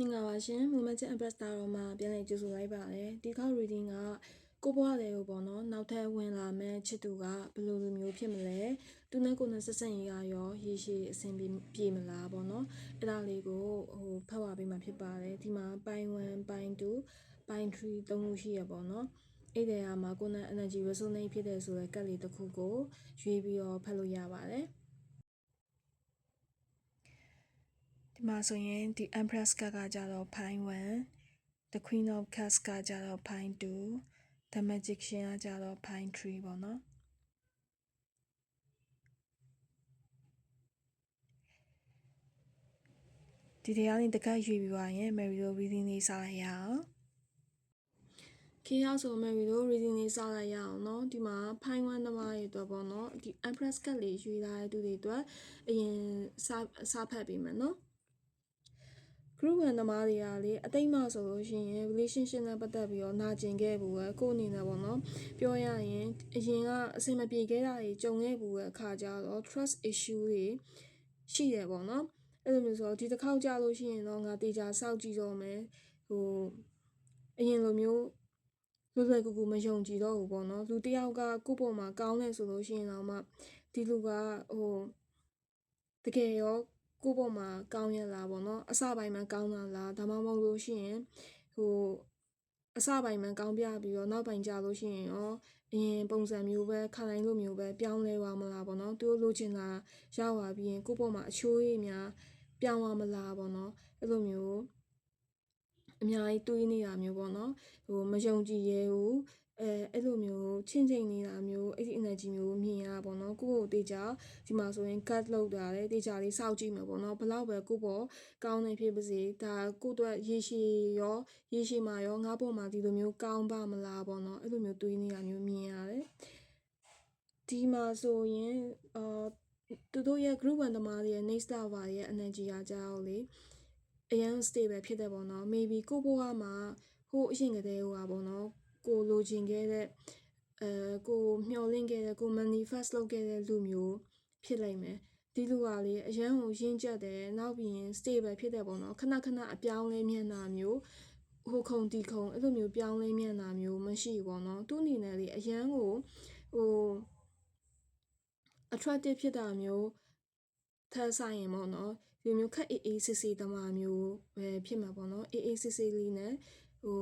မင်္ဂလာပါရှင်မူမချင်အပတ်စတာတော့မှာပြန်လည်ကြိုဆိုလိုက်ပါတယ်ဒီခေါက် reading ကကိုဘွားလေးကိုပေါ့နော်နောက်ထပ်ဝင်လာမဲ့ချစ်သူကဘယ်လိုလိုမျိုးဖြစ်မလဲသူနဲ့ကိုနဲ့ဆက်ဆက်ရေးကရောရေရှည်အဆင်ပြေမလားပေါ့နော်အဲ့ဒါလေးကိုဟိုဖတ်ဝါပေးမှာဖြစ်ပါတယ်ဒီမှာပိုင်း1ပိုင်း2ပိုင်း3သုံးခုရှိရပေါ့နော်အဲ့ဒီဟာမှာကိုနဲ့ energy resonate ဖြစ်တဲ့ဆိုတဲ့ကတ်လေးတစ်ခုကိုရွေးပြီးတော့ဖတ်လို့ရပါတယ် ဒီမှာဆိုရင်ဒီ Empress ကကကြတော့ Pine 1 The Queen of Cups ကကြတော့ Pine 2 The Magician ကကြတော့ Pine 3ပေါ့နော်ဒီတရားလေးတကတ်ရွေပြီးပါရင် Mary တို့ reading လေးစလိုက်ရအောင်ခေရောက်ဆိုမဲ့ဗီဒီယို reading လေးစလိုက်ရအောင်เนาะဒီမှာဖိုင်ဝမ်သမားတွေအတွက်ပေါ့เนาะဒီ Empress ကတ်လေးရွေးလာတဲ့သူတွေအတွက်အရင်စစဖတ်ပေးမယ်เนาะ group ဝင်သမားတွေကလေအတိတ်မှဆိုလို့ရှိရင် relationship နဲ့ပတ်သက်ပြီးတော့နာကျင်ခဲ့ဘူးပဲကိုယ်အနေနဲ့ပေါ့နော်ပြောရရင်အရင်ကအဆင်မပြေခဲ့တာတွေကြုံခဲ့ဘူးပဲအခါကြတော့ trust issue တွေရှိတယ်ပေါ့နော်အဲ့လိုမျိုးဆိုတော့ဒီတစ်ခေါက်ကြာလို့ရှိရင်တော့ငါတေချာစောက်ကြည့်တော့မယ်ဟိုအရင်လိုမျိုးလွယ်လွယ်ကူကူမယုံကြည်တော့ဘူးပေါ့နော်လူတယောက်ကကိုယ့်ပေါ်မှာကောင်းတယ်ဆိုလို့ရှိရင်တော့မှဒီလူကဟိုတကယ်ရော ကိုယ့်ပေါ်မှာကောင်းရလားပေါ့နော်အစပိုင်းမှာကောင်းတာလားဒါမှမဟုတ်လို့ရှိရင်ဟိုအစပိုင်းမှာကောင်းပြပြီးတော့နောက်ပိုင်းကျလို့ရှိရင်ရောအရင်ပုံစံမျိုးပဲခလိုက်လို့မျိုးပဲပြောင်းလဲသွားမလားပေါ့နော်သူတို့လိုချင်တာရသွားပြီးရင်ကိုယ့်ပေါ်မှာအချိုးရည်များပြောင်းသွားမလားပေါ့နော်အဲ့လိုမျိုးအများကြီးတွေးနေတာမျိုးပေါ့နော်ဟိုမယုံကြည်ရဲဘူး အဲအဲ့လိုမျိုးချင်းချင်းနေတာမျိုးအဲ့ဒီ energy မျိုးမြင်ရတာပေါ့နော်ကိုယ့်ကိုတေချာဒီမှာဆိုရင် cut လောက်တာလေတေချာလေးစောက်ကြည့်မှာပေါ့နော်ဘလောက်ပဲကိုယ့်ပေါ်ကောင်းနေဖြစ်ပါစေဒါကိုယ့်အတွက်ရေရှည်ရောရေရှည်မှာရောငါ့ပေါ်မှာဒီလိုမျိုးကောင်းပါမလားပေါ့နော်အဲ့လိုမျိုးတွေးနေတာမျိုးမြင်ရတယ်ဒီမှာဆိုရင်အာသူတို့ရဲ့ group 1သမားတွေရဲ့ next level ရဲ့ energy ကကြောက်လေအရင် stable ဖြစ်တယ်ပေါ့နော် maybe ကိုဘွားမှာဟိုအရင်ကတည်းကပေါ့နော် ကိုလိုချင်ခဲ့တဲ့အဲကိုမျှော်လင့်ခဲ့တဲ့ကို manifest လုပ်ခဲ့တဲ့လူမျိုးဖြစ်လိမ့်မယ်ဒီလူကလေအရန်ကိုရင်းကျက်တယ်နောက်ပြီးရင် stable ဖြစ်တယ်ပေါ့နော်ခဏခဏအပြောင်းလဲမြန်တာမျိုးဟိုခုံတီခုံအဲ့လိုမျိုးပြောင်းလဲမြန်တာမျိုးမရှိဘူးပေါ့နော်သူ့အနေနဲ့လေအရန်ကိုဟို attractive ဖြစ်တာမျိုးထပ်ဆိုင်ရင်ပေါ့နော်ဒီမျိုးခက်အေးအေးစစ်စစ်တမမျိုးပဲဖြစ်မှာပေါ့နော်အေးအေးစစ်စစ်လေးနဲ့ ဟို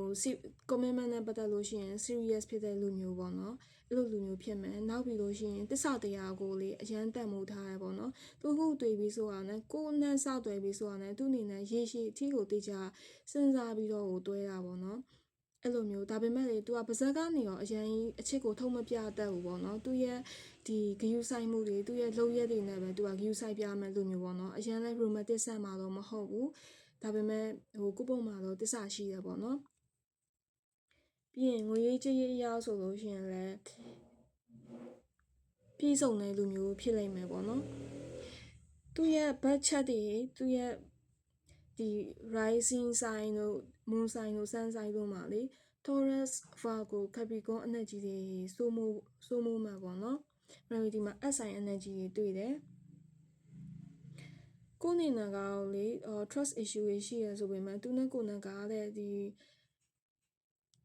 commitment နဲ့ပတ်သက်လို့ရှိရင် serious ဖြစ်တဲ့လူမျိုးပေါ့နော်အဲ့လိုလူမျိုးဖြစ်မယ်နောက်ပြီးလို့ရှိရင်တစ္ဆတရားကိုလေအရန်တန်မိုးထားရပေါ့နော်သူခုတွေ့ပြီးဆိုတာနဲ့ကိုယ်နဲ့စောက်တွေ့ပြီးဆိုတာနဲ့သူ့အနေနဲ့ရေရှည်အထီးကိုတေချာစဉ်းစားပြီးတော့ဟိုတွဲတာပေါ့နော်အဲ့လိုမျိုးဒါပေမဲ့လေ तू ကပါဇက်ကနေရောအရန်အချစ်ကိုထုံမပြတတ်ဘူးပေါ့နော်သူရဲ့ဒီဂယူဆိုင်မှုတွေသူရဲ့လှုပ်ရက်တွေနဲ့ပဲ तू ကဂယူဆိုင်ပြမယ်လို့မျိုးပေါ့နော်အရန်လဲ romantic ဆန်မှာတော့မဟုတ်ဘူး ဒါပေမဲ့ဟိုကိုပုံမှာတော့တစ္ဆာရှိတယ်ပေါ့နော်ပြီးရင်ငွေရေးကြေးရေးအရာဆိုလို့ရှိရင်လည်းပြည့်စုံတဲ့လူမျိုးဖြစ်လိမ့်မယ်ပေါ့နော်သူရဲ့ budget တွေသူရဲ့ဒီ rising sign တို့ moon sign တို့ sun sign တို့မှာလေ Taurus Virgo Capricorn energy တွေစိုးမိုးစိုးမိုးမှာပေါ့နော်။ Mercury မှာ SI energy တွေတွေ့တယ်။ ကိုနေနာကလေ trust issue တွေရှိရဆိုပေမဲ့သူနဲ့ကိုနာကလည်းဒီ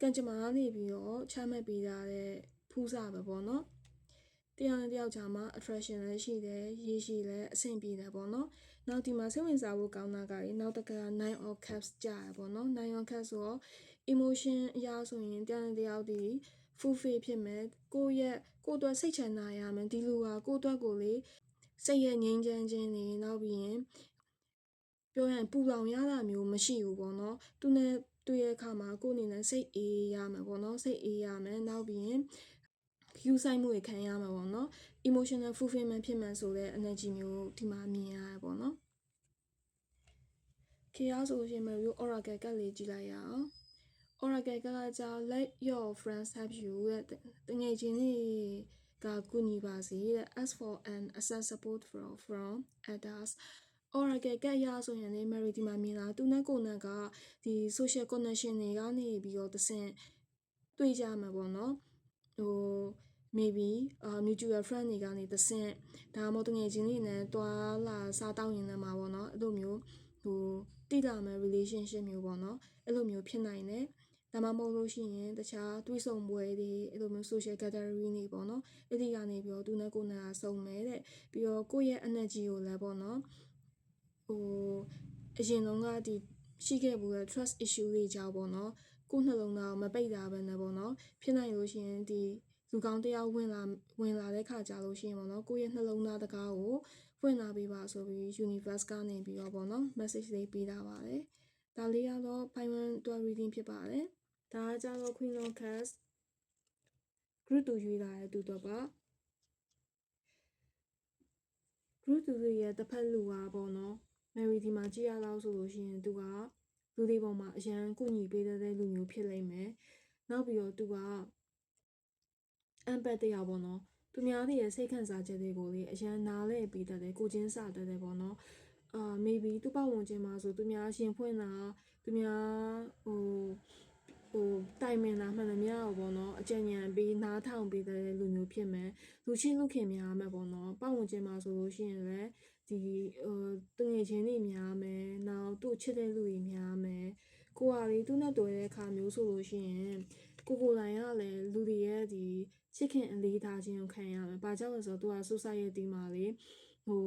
ကံကြမ္မာနေပြီးတော့ချမှတ်ပေးထားတဲ့ဖူးစာပဲပေါ့နော်။တရားနဲ့တယောက်ကြားမှာ attraction လည်းရှိတယ်ရေရှိလည်းအဆင်ပြေတယ်ပေါ့နော်။နောက်ဒီမှာစိတ်ဝင်စားဖို့ကောင်းတာကလေနောက်တက9 of cups ကြာရပေါ့နော်9 of cups ဆိုတော့ emotion အရာဆိုရင်တရားနဲ့တယောက်ဒီ fulfill ဖြစ်မယ်ကိုယ့်ရဲ့ကိုယ့်အတွက်စိတ်ချမ်းသာရမယ်ဒီလူဟာကိုယ့်အတွက်ကိုလေ စိတ်ရဲ့ငြိမ်းချမ်းခြင်းနေနောက်ပြီးရင်ပြောရင်ပူလောင်ရတာမျိုးမရှိဘူးပေါ့နော်သူနဲ့တွေ့ရခါမှာကိုယ်အနေနဲ့စိတ်အေးရမယ်ပေါ့နော်စိတ်အေးရမယ်နောက်ပြီးရင်ယူဆိုင်မှုတွေခံရမှာပေါ့နော် emotional fulfillment ဖြစ်မှန်ဆိုတဲ့ energy မျိုးဒီမှာမြင်ရတယ်ပေါ့နော်ခေရဆိုရှင်မျိုး oracle ကလေးကြည့်လိုက်ရအောင် oracle ကကြောင့် let your friends help you တဲ့တငယ်ချင်းတွေ ကကူညီပါစေတဲ့ as for an access support from from others oracle ကရဆိုရင်လေ Mary ဒီမှာမြင်လာသူနဲ့ကိုနဲ့ကဒီ social connection တွေကနေပြီးတော့တဆင့်တွေ့ကြမှာပေါ့နော်ဟို maybe uh mutual friend တွေကနေတဆင့်ဒါမှမဟုတ်တငယ်ချင်းတွေနဲ့တွာလာစားတောင်းရင်လည်းမှာပေါ့နော်အဲ့လိုမျိုးဟိုတိလာမဲ့ relationship မျိုးပေါ့နော်အဲ့လိုမျိုးဖြစ်နိုင်တယ် ဒါမှမဟုတ်လို့ရှိရင်တခြားတွေးဆုံပွဲတွေအဲ့လိုမျိုး social gathering တွေပေါ့နော်အဲ့ဒီကနေပြီးတော့သူနဲ့ကိုယ်နဲ့ကစုံမယ်တဲ့ပြီးတော့ကိုယ့်ရဲ့ energy ကိုလည်းပေါ့နော်ဟိုအရင်ဆုံးကဒီရှိခဲ့ဘူးတဲ့ trust issue တွေကြောင့်ပေါ့နော်ကိုယ်နှလုံးသားကိုမပိတ်တာပဲနဲ့ပေါ့နော်ဖြစ်နိုင်လို့ရှိရင်ဒီလူကောင်းတယောက်ဝင်လာဝင်လာတဲ့ခါကြလို့ရှိရင်ပေါ့နော်ကိုယ့်ရဲ့နှလုံးသားတကားကိုဖွင့်လာပေးပါဆိုပြီး universe ကနေပြီးတော့ပေါ့နော် message လေးပေးတာပါတယ်ဒါလေးကတော့5 1 12 reading ဖြစ်ပါတယ် ဒါကကြတော့ Queen of Cups group တူရွေးလာတဲ့သူတော့ပါ group တူတွေရဲ့တစ်ဖက်လူကပေါ့နော် Mary ဒီမှာကြည့်ရတော့ဆိုလို့ရှိရင်သူကလူတွေပေါ်မှာအရန်ကုညီပေးတဲ့လူမျိုးဖြစ်လိမ့်မယ်နောက်ပြီးတော့သူက empathy တရားပေါ့နော်သူများတွေရဲ့စိတ်ခံစားချက်တွေကိုလေအရန်နားလဲပြီးတတ်တယ်ကိုချင်းစာတတ်တယ်ပေါ့နော်အာ maybe သူ့ပတ်ဝန်းကျင်မှာဆိုသူများရှင်ဖွင့်တာသူများဟို ဟိုတိုင်မင်တာမှန်သမျှကိုပေါ့နော်အကြံဉာဏ်ပေးနားထောင်ပေးတဲ့လူမျိုးဖြစ်မယ်လူချင်းလူခင်များမယ်ပေါ့နော်ပတ်ဝန်းကျင်မှာဆိုလို့ရှိရင်လည်းဒီဟိုတငယ်ချင်းတွေများမယ်နောက်သူ့ချစ်တဲ့လူတွေများမယ်ကိုကလေသူ့နဲ့တွေ့တဲ့အခါမျိုးဆိုလို့ရှိရင်ကိုကိုယ်တိုင်ကလည်းလူတွေရဲ့ဒီချစ်ခင်အလေးထားခြင်းကိုခံရမယ်။ဘာကြောင့်လဲဆိုတော့သူက society မှာလေဟို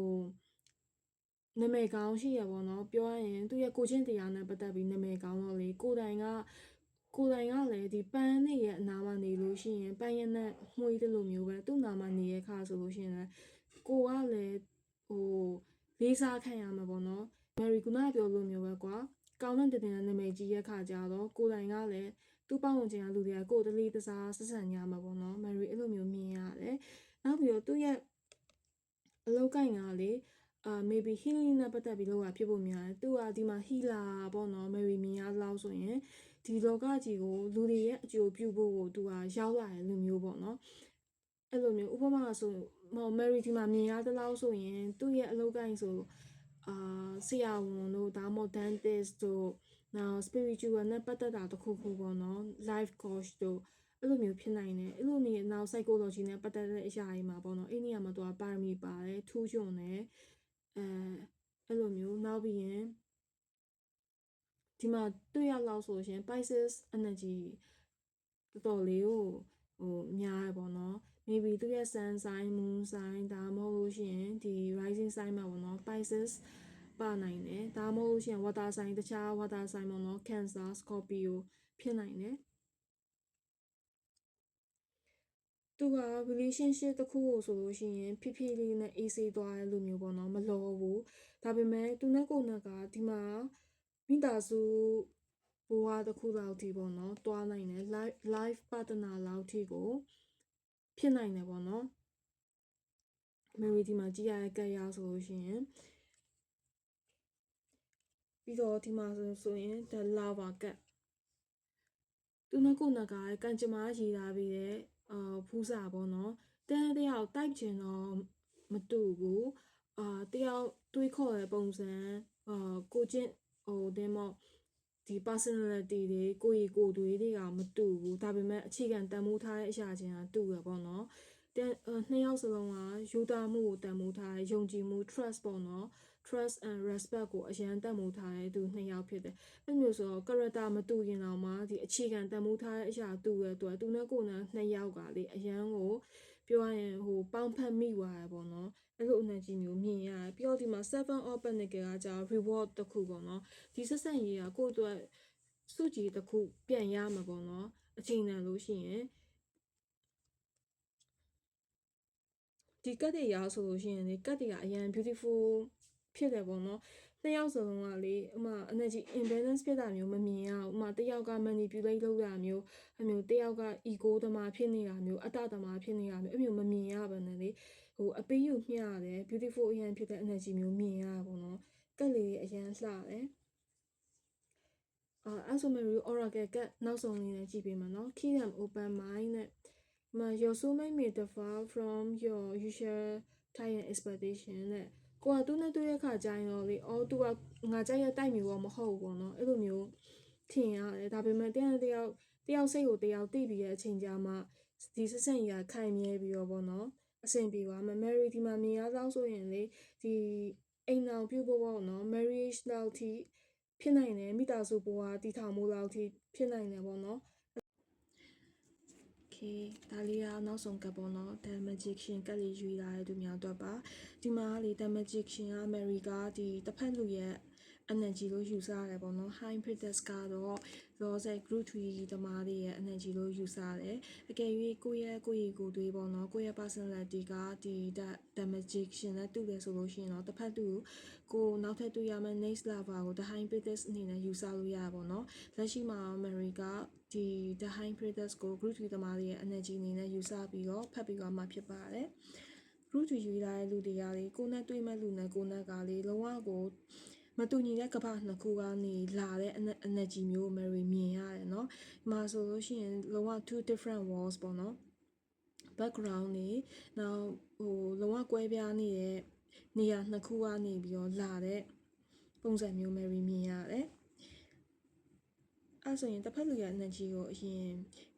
နာမည်ကောင်းရှိရပေါ့နော်ပြောရရင်သူရဲ့ကိုချင်းတရားနဲ့ပတ်သက်ပြီးနာမည်ကောင်းတော့လေကိုတိုင်က ကိုတိုင်ကလည်းဒီပန်းနေရဲ့အနာမှာနေလို့ရှိရင်ပန်းရနဲ့မှွေးတယ်လို့မျိုးပဲသူ့နာမှာနေရခါဆိုလို့ရှိရင်လည်းကိုကလည်းဟိုလေးစားခံရမှာပေါ့နော်မယ်ရီကူနာပြောလို့မျိုးပဲကွာကောင်းတဲ့တင်တဲ့နာမည်ကြီးရဲ့ခါကြတော့ကိုတိုင်ကလည်းသူ့ပတ်ဝန်းကျင်ကလူတွေကကိုတလေးတစားဆက်ဆံကြမှာပေါ့နော်မယ်ရီအဲ့လိုမျိုးမြင်ရတယ်နောက်ပြီးတော့သူ့ရဲ့အလောက်ကင်ကလေအာ maybe healing နဲ့ပတ်သက်ပြီးလောက်တာဖြစ်ဖို့များတယ်။သူကဒီမှာ healer ပေါ့နော် Mary မြင်ရလောက်ဆိုရင် ဒီလောကကြီးကိုလူတွေရဲ့အကျိုးပြုဖို့ကိုသူကရောက်လာတဲ့လူမျိုးပေါ့နော်။အဲ့လိုမျိုးဥပမာဆိုဟို Mary ဒီမှာမြင်ရတဲ့လောက်ဆိုရင်သူ့ရဲ့အလုပ်ကိုင်းဆိုအာဆရာဝန်တို့ဒါမှမဟုတ် dentist တို့နောက် spiritual နဲ့ပတ်သက်တာတခုခုပေါ့နော် life coach တို့အဲ့လိုမျိုးဖြစ်နိုင်တယ်အဲ့လိုမျိုးနောက် psychology နဲ့ပတ်သက်တဲ့အရာတွေမှာပေါ့နော်အဲ့နေရာမှာသူကပါရမီပါတယ်ထူးချွန်တယ်အဲအဲ့လိုမျိုးနောက်ပြီးရင် ဒီမှာတွေ့ရလောက်ဆိုရှင် Pisces energy တော်တော်လေးကိုဟိုများရပေါ့နော် maybe သူရဲ့ sun sign moon sign ဒါမှမဟုတ်လို့ရှိရင်ဒီ rising sign မှာပေါ့နော် Pisces ပါနိုင်တယ်ဒါမှမဟုတ်လို့ရှိရင် water sign တခြား water sign ပေါ့နော် Cancer Scorpio ဖြစ်နိုင်တယ်သူက relationship တစ်ခုကိုဆိုလို့ရှိရင်ဖြည်းဖြည်းလေးနဲ့အေးဆေးသွားတဲ့လူမျိုးပေါ့နော်မလောဘူးဒါပေမဲ့သူနဲ့ကိုယ်နဲ့ကဒီမှာ မိသားစုဘဝတစ်ခုလောက်ထိပေါ့နော်တွားနိုင်တယ် life life partner လောက်ထိကိုဖြစ်နိုင်တယ်ပေါ့နော် Mary ဒီမှာကြည့်ရတဲ့ကက်ရဆိုလို့ရှိရင်ပြီးတော့ဒီမှာဆိုဆိုရင် the lava cat သူနဲ့ကိုယ်နဲ့ကကံကြမ္မာရေးထားပြီးတဲ့အာဖူးစာပေါ့နော်တန်းတယောက်တိုက်ကျင်တော့မတူဘူးအာတယောက်တွေးခေါ်တဲ့ပုံစံအာကိုချင်း ဟိုတင်းမော့ဒီ personality တွေကိုရီကိုတွေတွေကမတူဘူးဒါပေမဲ့အခြေခံတန်ဖိုးထားတဲ့အရာချင်းကတူရပေါ့နော်တန်နှစ်ယောက်စလုံးကယူတာမှုကိုတန်ဖိုးထားယုံကြည်မှု trust ပေါ့နော် trust and respect ကိုအရန်တန်ဖိုးထားတဲ့သူနှစ်ယောက်ဖြစ်တယ်။အဲ့မျိုးဆိုတော့ character မတူရင်တော့မှဒီအခြေခံတန်ဖိုးထားတဲ့အရာတူရဲ့သူကသူနဲ့ကိုယ်နဲ့နှစ်ယောက်ကလေအရန်ကို ပြောရရင်ဟိုပေါင်းဖက်မိသွားရပေါ့နော်။အဲ့လို energy မျိုးမြင်ရတယ်။ပြီးတော့ဒီမှာ7 of pentacle ကကြာ reward တစ်ခုပေါ့နော်။ဒီဆက်ဆက်ရေးကကိုယ့်အတွက်စုကြည်တစ်ခုပြန်ရမှာပေါ့နော်။အချိန်တန်လို့ရှိရင်ဒီကတ်တွေရဆိုလို့ရှိရင်လေကတ်တွေကအရန် beautiful ဖြစ်တယ်ပေါ့နော် နှစ်ယောက်စလုံးကလေဥမာ energy imbalance ဖြစ်တာမျိုးမမြင်ရအောင်ဥမာတယောက်က manipulate လုပ်တာမျိုးအမျိုးတယောက်က ego သမားဖြစ်နေတာမျိုးအတ္တသမားဖြစ်နေတာမျိုးအမျိုးမမြင်ရပါနဲ့လေဟိုအပေးယူမျှရတယ် beautiful အရန်ဖြစ်တဲ့ energy မျိုးမြင်ရတာပေါ့နော်ကက်လေးအရန်လှတယ်အာအဲ့ဆိုမဲ့ oracle ကနောက်ဆုံးလေးနဲ့ကြည့်ပေးမှာနော် keep them open mind နဲ့မှာ your soulmate may differ from your usual time and expectation နဲ့ ကိုကသူ့နဲ့တွေ့ရခါကြရင်တော့လေအော်သူကငါကြိုက်ရတိုက်မျိုးတော့မဟုတ်ဘူးပေါ့နော်အဲ့လိုမျိုးထင်ရတယ်ဒါပေမဲ့တယောက်တယောက်တယောက်စိတ်ကိုတယောက်သိပြီးတဲ့အချိန်ကြာမှဒီဆက်ဆံရေးခိုင်မြဲပြီးတော့ပေါ့နော်အဆင်ပြေသွားမယ် Mary ဒီမှာမြင်ရသောဆိုရင်လေဒီအိမ်အောင်ပြုဖို့ပေါ့နော် marriage လောက်ထိဖြစ်နိုင်တယ်မိသားစုဘဝတည်ထောင်မှုလောက်ထိဖြစ်နိုင်တယ်ပေါ့နော် Okay ဒါလေးကနောက်ဆုံးကပ်ပေါ့နော် The Magician ကပ်လေးယူလာတဲ့သူများအတွက်ပါဒီမှာလေ The Magician က Mary ကဒီတစ်ဖက်လူရဲ့ energy လို့ယူဆရတယ်ပေါ့နော် High Priestess ကတော့ Rose Group 3တမားတွေရဲ့ energy လို့ယူဆရတယ်အကယ်၍ကိုယ့်ရဲ့ကိုယ့်ရဲ့ကိုယ်တွေးပေါ့နော်ကိုယ့်ရဲ့ personality ကဒီ The The Magician နဲ့တူတယ်ဆိုလို့ရှိရင်တော့တစ်ဖက်သူကိုနောက်ထပ်တွေ့ရမယ့် next lover ကို The High Priestess အနေနဲ့ယူဆလို့ရပါပေါ့နော်လက်ရှိမှာ Mary ကဒီ The High Priestess ကို Group 3တမားတွေရဲ့ energy အနေနဲ့ယူဆပြီးတော့ဖတ်ပြီးတော့မှဖြစ်ပါတယ် group 2ယူလာတဲ့လူတွေကလေကိုနဲ့တွေ့မဲ့လူနဲ့ကိုနဲ့ကလေလုံးဝကို မတူညီတဲ့ကမ္ဘာနှစ်ခုကနေလာတဲ့ ener- energy မျိုး Mary မြင်ရတယ်เนาะဒီမှာဆိုလို့ရှိရင်လုံးဝ two different walls ပေါ့เนาะ background နေနောက်ဟိုလုံးဝကွဲပြားနေတဲ့နေရာနှစ်ခုကနေပြီးတော့လာတဲ့ပုံစံမျိုး Mary မြင်ရတယ် အဲ့ဆိုရင်တစ်ဖက်လူရဲ့ energy ကိုအရင်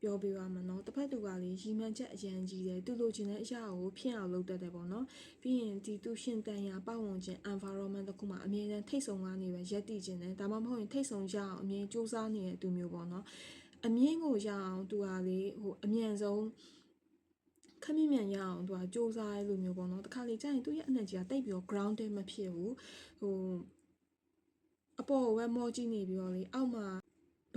ပြောပြပါမယ်နော်တစ်ဖက်လူကလေရီမှန်ချက်အရန်ကြီးတယ်သူလိုချင်တဲ့အရာကိုဖြစ်အောင်လုပ်တတ်တယ်ပေါ့နော်ပြီးရင်ဒီသူရှင်တန်ရာပတ်ဝန်းကျင် environment တစ်ခုမှာအမြဲတမ်းထိတ်ဆုံကနေပဲရက်တည်ခြင်းတယ်ဒါမှမဟုတ်ရင်ထိတ်ဆုံရအောင်အမြဲစူးစမ်းနေတဲ့သူမျိုးပေါ့နော်အမြင့်ကိုရအောင်သူဟာလေဟိုအမြန်ဆုံးခမင်းမြန်ရအောင်သူကစူးစမ်းရလို့မျိုးပေါ့နော်တခါလေကြာရင်သူ့ရဲ့ energy ကတိတ်ပြီးတော့ grounded မဖြစ်ဘူးဟိုအပေါ်ကိုပဲမောကြည့်နေပြီးတော့လေအောက်မှာ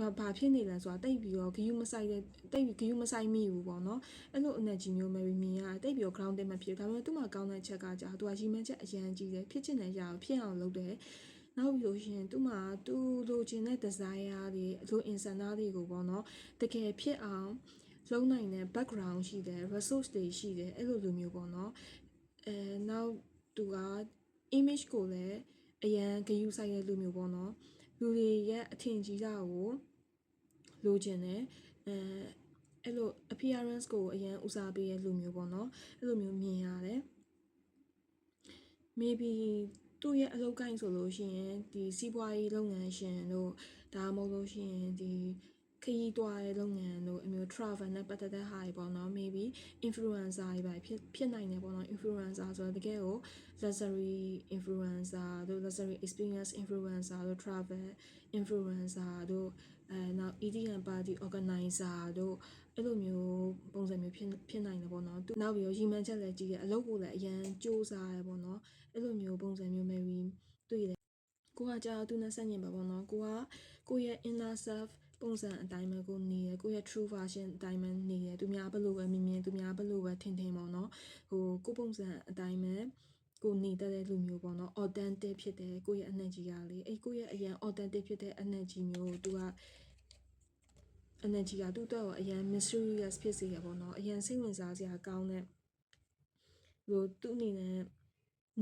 ဘာဘာဖြစ်နေလဲဆိုတာတိတ်ပြီးတော့ဂယုမဆိုင်တဲ့တိတ်ပြီးဂယုမဆိုင်မိဘူးပေါ့နော်အဲ့လို energy မျိုး Mary မြင်ရတယ်တိတ်ပြီးတော့ grounded မဖြစ်ဘူးဒါပေမဲ့သူ့မှာကောင်းတဲ့ချက်ကကြာသူကရီမန်းချက်အရန်ကြီးတယ်ဖြစ်ချင်တဲ့အရာကိုဖြစ်အောင်လုပ်တယ်နောက်ပြီးလို့ရှိရင်သူ့မှာသူလိုချင်တဲ့ desire တွေလို insana တွေကိုပေါ့နော်တကယ်ဖြစ်အောင်လုံးနိုင်တဲ့ background ရှိတယ် resource တွေရှိတယ်အဲ့လိုလိုမျိုးပေါ့နော်အဲနောက်သူက image ကိုလည်းအရန်ဂယုဆိုင်တဲ့လူမျိုးပေါ့နော်လူတွေရဲ့အထင်ကြီးတာကို လိုချင်တယ်အဲအဲ့လို appearance ကိုအရန်ဦးစားပေးတဲ့လူမျိုးပေါ့နော်အဲ့လိုမျိုးမြင်ရတယ် maybe သူ့ရဲ့အလုပ်ကိုင်းဆိုလို့ရှိရင်ဒီစီးပွားရေးလုပ်ငန်းရှင်တို့ဒါမှမဟုတ်လို့ရှိရင်ဒီခရီးသွားတဲ့လုပ်ငန်းတို့အမျိုး travel နဲ့ပတ်သက်တဲ့ဟာတွေပေါ့နော် maybe influencer တွေပဲဖြစ်ဖြစ်နိုင်တယ်ပေါ့နော် influencer ဆိုတော့တကယ်ကို luxury influencer တို့ luxury experience influencer တို့ travel influencer တို့ အဲနောက် EDM party organizer တို့အဲ့လိုမျိုးပုံစံမျိုးဖြစ်ဖြစ်နိုင်တယ်ပေါ့နော်သူနောက်ပြီးတော့ရီမန်းချက်လည်းကြီးတယ်အလုပ်ကိုလည်းအရန်စူးစမ်းရပေါ့နော်အဲ့လိုမျိုးပုံစံမျိုး Mary တွေ့တယ်ကိုကကြာသူနဲ့ဆက်ညင်ပါပေါ့နော်ကိုကကိုရဲ့ inner self ပုံစံအတိုင်းပဲကိုနေရကိုရဲ့ true version အတိုင်းပဲနေရသူများဘယ်လိုပဲမြင်မြင်သူများဘယ်လိုပဲထင်ထင်ပေါ့နော်ဟိုကိုပုံစံအတိုင်းပဲ ကိုနေတတ်တဲ့လူမျိုးပေါ့နော် authentic ဖြစ်တယ်ကိုရဲ့ energy ကလေအဲ့ကိုရဲ့အရင် authentic ဖြစ်တဲ့ energy မျိုးကိုသူက energy ကသူ့အတွက်ကိုအရင် mysterious ဖြစ်စေရပေါ့နော်အရင်စိတ်ဝင်စားစရာကောင်းတဲ့ဟိုသူ့အနေနဲ့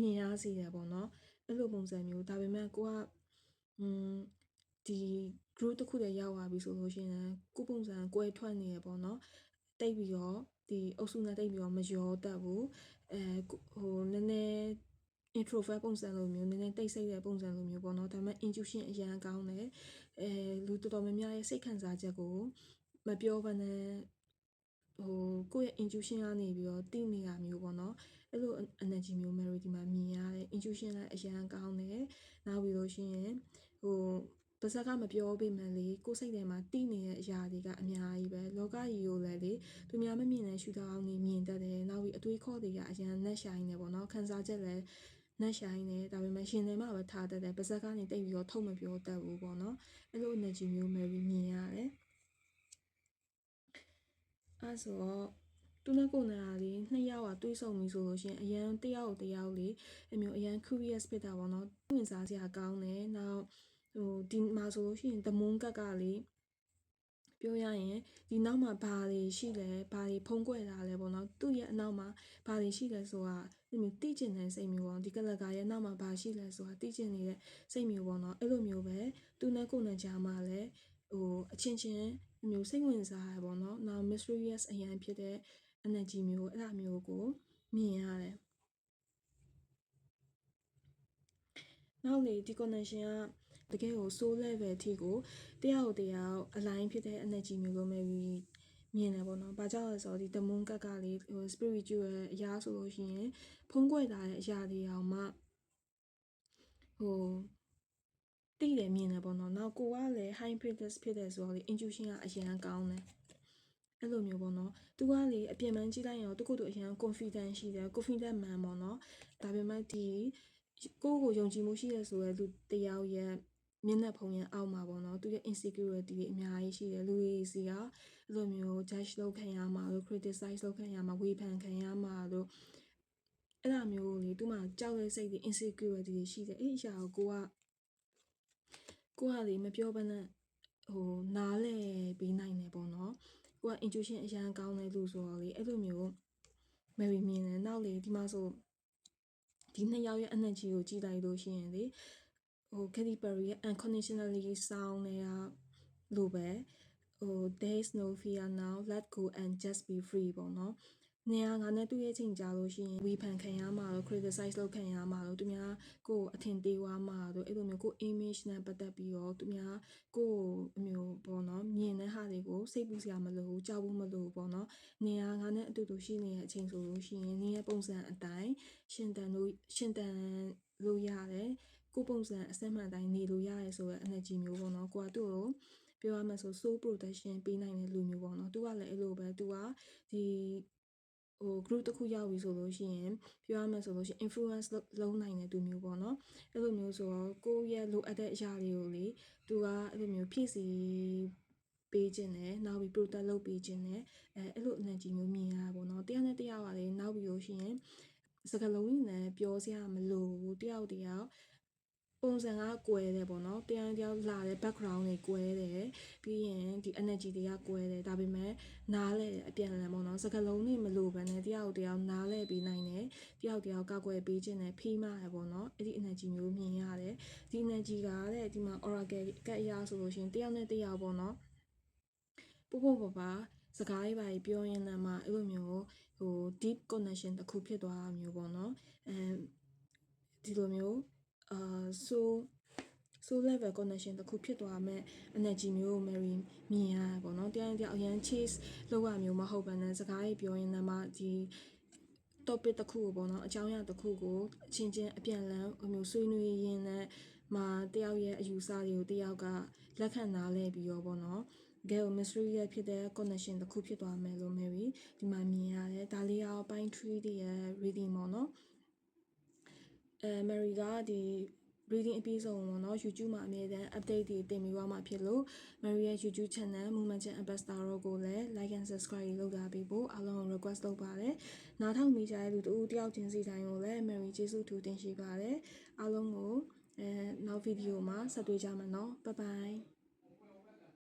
မြင်ရစေရပေါ့နော်အဲ့လိုပုံစံမျိုးဒါပေမဲ့ကိုကอืมဒီ group တစ်ခုတည်းရောက်လာပြီဆိုလို့ရှိရင်ကိုပုံစံကွဲထွက်နေရပေါ့နော်တိတ်ပြီးတော့ ဒီအုပ်စုနဲ့တိတ်ပြီးတော့မရောတတ်ဘူးအဲဟိုနည်းနည်း introvert ပုံစံလိုမျိုးနည်းနည်းတိတ်ဆိတ်တဲ့ပုံစံလိုမျိုးပေါ့နော်ဒါပေမဲ့ intuition အရန်ကောင်းတယ်အဲလူတော်တော်များများရဲ့စိတ်ခံစားချက်ကိုမပြောဘဲနဲ့ဟိုကိုယ့်ရဲ့ intuition ကနေပြီးတော့သိနေတာမျိုးပေါ့နော်အဲ့လို energy မျိုး Mary ဒီမှာမြင်ရတယ် intuition လည်းအရန်ကောင်းတယ်နောက်ပြီးလို့ရှိရင်ဟို ပါဇက်ကမပြောပေမဲ့လေကိုယ်စိတ်ထဲမှာတိနေတဲ့အရာတွေကအများကြီးပဲလောကကြီးကိုလည်းလေသူများမမြင်တဲ့ရှုထောင့်နေမြင်တတ်တယ်နောက်ပြီးအတွေးခေါ်တွေကအရန်နဲ့ဆိုင်နေပေါ့နော်ခံစားချက်လည်းနှက်ဆိုင်နေဒါပေမဲ့ရှင်ထဲမှာပဲထားတတ်တယ်ပါဇက်ကနေတိတ်ပြီးတော့ထုတ်မပြောတတ်ဘူးပေါ့နော်အဲ့လို energy မျိုး Mary မြင်ရတယ်အဲဆိုတော့သူနဲ့ကိုယ်နဲ့ကလေနှစ်ယောက်ကတွေးဆုံပြီဆိုလို့ရှိရင်အရန်တယောက်တယောက်လေအမျိုးအရန် curious ဖြစ်တာပေါ့နော်ဝင်စားစရာကောင်းတယ်နောက် ဟိုဒီမှာဆိုလို့ရှိရင် the moon ကကလေပြောရရင်ဒီနောက်မှာဘာတွေရှိလဲဘာတွေဖုံးကွယ်လာလဲပေါ့နော်သူ့ရဲ့အနောက်မှာဘာတွေရှိလဲဆိုတာဒီမျိုးသိကျင်တဲ့စိတ်မျိုးပေါ့ဒီကလကာရဲ့နောက်မှာဘာရှိလဲဆိုတာသိကျင်နေတဲ့စိတ်မျိုးပေါ့နော်အဲ့လိုမျိုးပဲသူနဲ့ကိုယ်နဲ့ကြားမှာလည်းဟိုအချင်းချင်းမျိုးစိတ်ဝင်စားရပေါ့နော်နောက် mysterious အရင်ဖြစ်တဲ့ energy မျိုးအဲ့ဒါမျိုးကိုမြင်ရတယ်နောက်လေဒီ connection က တကယ်ကို soul level အထိကိုတရားကိုတရား align ဖြစ်တဲ့ energy မျိုးကို maybe မြင်တယ်ပေါ့နော်။ဘာကြောင့်လဲဆိုတော့ဒီ the moon ကကလေးဟို spiritual အရာဆိုလို့ရှိရင်ဖုံးကွယ်လာတဲ့အရာတွေအောင်မှဟိုတိတယ်မြင်တယ်ပေါ့နော်နောက်ကိုကလည်း high privilege ဖြစ်တယ်ဆိုတော့လေ intuition ကအရင်ကောင်းတယ်အဲ့လိုမျိုးပေါ့နော်သူကလေအပြင်ပန်းကြည့်လိုက်ရင်တော့သူကသူအရင် confident ရှိတယ် confident man ပေါ့နော်ဒါပေမဲ့ဒီကိုယ့်ကိုယုံကြည်မှုရှိတယ်ဆိုရဲလူတယောက်ရဲ့ မျက်နှာဖုံးရဲ့အောက်မှာပေါ့နော်သူရဲ့ insecurity တွေအများကြီးရှိတယ်လူတွေစီကအဲ့လိုမျိုး judge လုပ်ခံရမှာလို့ criticize လုပ်ခံရမှာဝေဖန်ခံရမှာလို့အဲ့လိုမျိုးလေသူမှကြောက်တဲ့စိတ်တွေ insecurity တွေရှိတယ်အဲ့အရာကိုကိုကကိုကလေမပြောဘဲနဲ့ဟိုနားလဲပြီးနိုင်တယ်ပေါ့နော်ကိုက intuition အရန်ကောင်းတဲ့လူဆိုတော့လေအဲ့လိုမျိုး Mary မြင်တယ်နောက်လေဒီမှာဆိုဒီနှစ်ယောက်ရဲ့ energy ကိုကြည့်လိုက်လို့ရှိရင်လေ ဟို Katy Perry ရဲ့ unconditionally sound တွေကလို့ပဲဟို there is no fear now let go and just be free ပေါ့နော်နေရာငါနဲ့သူ့ရဲ့ချိန်ကြလို့ရှိရင်ဝေဖန်ခံရမှာလို့ criticize လုပ်ခံရမှာလို့သူများကိုယ်အထင်သေးွားမှာလို့အဲ့လိုမျိုးကိုယ် image နဲ့ပတ်သက်ပြီးတော့သူများကိုယ်အမျိုးပေါ့နော်မြင်တဲ့ဟာတွေကိုစိတ်ပူစရာမလိုဘူးကြောက်ဖို့မလိုဘူးပေါ့နော်နေရာငါနဲ့အတူတူရှိနေတဲ့အချိန်ဆိုလို့ရှိရင်နေရဲ့ပုံစံအတိုင်းရှင်တန်လို့ရှင်တန်လို့ရတယ် ကိုယ်ပုံစံအစက်မှန်တိုင်းနေလို့ရတယ်ဆိုတော့ energy မျိုးပေါ့နော်ကိုကသူ့ကိုပြောရမှဆို soul protection ပေးနိုင်တဲ့လူမျိုးပေါ့နော်သူကလည်းအဲ့လိုပဲသူကဒီဟို group တစ်ခုရောက်ပြီဆိုလို့ရှိရင်ပြောရမယ်ဆိုလို့ရှိရင် influence လုံးနိုင်တဲ့သူမျိုးပေါ့နော်အဲ့လိုမျိုးဆိုတော့ကိုယ့်ရဲ့လိုအပ်တဲ့အရာတွေကိုလေသူကအဲ့လိုမျိုးဖြည့်ဆည်းပေးခြင်းနဲ့နောက်ပြီး protect လုပ်ပေးခြင်းနဲ့အဲအဲ့လို energy မျိုးမြင်ရတာပေါ့နော်တရားနဲ့တရားပါလေနောက်ပြီးလို့ရှိရင်စကလုံးကြီးနဲ့ပြောစရာမလိုဘူးတယောက်တယောက် ပုံစံကကွဲတယ်ပေါ့နော်တရားတယောက်လာတဲ့ background တွေကွဲတယ်ပြီးရင်ဒီ energy တွေကကွဲတယ်ဒါပေမဲ့နားလဲအပြန်အလှန်ပေါ့နော်စကလုံးတွေမလိုဘဲနဲ့တယောက်တယောက်နားလဲပြီးနိုင်တယ်တယောက်တယောက်ကောက်ွယ်ပေးခြင်းနဲ့ဖိမရပေါ့နော်အဲ့ဒီ energy မျိုးမြင်ရတယ်ဒီ energy ကတဲ့ဒီမှာ oracle ကတ်အရာဆိုလို့ရှိရင်တယောက်နဲ့တယောက်ပေါ့နော်ပူပူပပါစကားလေးပါပြောရင်းနဲ့မှအဲ့လိုမျိုးဟို deep connection တစ်ခုဖြစ်သွားတာမျိုးပေါ့နော်အဲဒီလိုမျိုး အာ so so level connection တခုဖြစ်သွားမဲ့ energy မျိုးကို Mary မြင်ရတာပေါ့နော်တရားတရားအရန် chase လောက်ရမျိုးမဟုတ်ဘဲနဲ့စကားကြီးပြောရင်းနဲ့မှဒီ topic တခုကိုပေါ့နော်အကြောင်းအရာတခုကိုအချင်းချင်းအပြန်လန်းအမျိုးဆွေးနွေးရင်းနဲ့မှာတယောက်ရဲ့အယူဆတွေကိုတယောက်ကလက်ခံနားလဲပြီးတော့ပေါ့နော်ကဲ mystery ရဲ့ဖြစ်တဲ့ connection တခုဖြစ်သွားမယ်လို့ Mary ဒီမှာမြင်ရတယ်ဒါလေးရောပိုင်း tree တွေရဲ့ reading ပေါ့နော် အဲ Mary ကဒီ reading episode ပေါ့နော် YouTube မှာအမြဲတမ်း update တွေတင်ပြီးသွားမှာဖြစ်လို့ Mary ရဲ့ YouTube channel Movement Chan Ambassador ကိုလည်း like and subscribe လုပ်ထားပေးဖို့အားလုံး request လုပ်ပါတယ်။နားထောင်မိကြတဲ့လူတို့တယောက်ချင်းစီတိုင်းကိုလည်း Mary ကျေးဇူးထူးတင်ရှိပါတယ်။အားလုံးကိုအဲနောက်ဗီဒီယိုမှာဆက်တွေ့ကြမယ်နော်။ Bye bye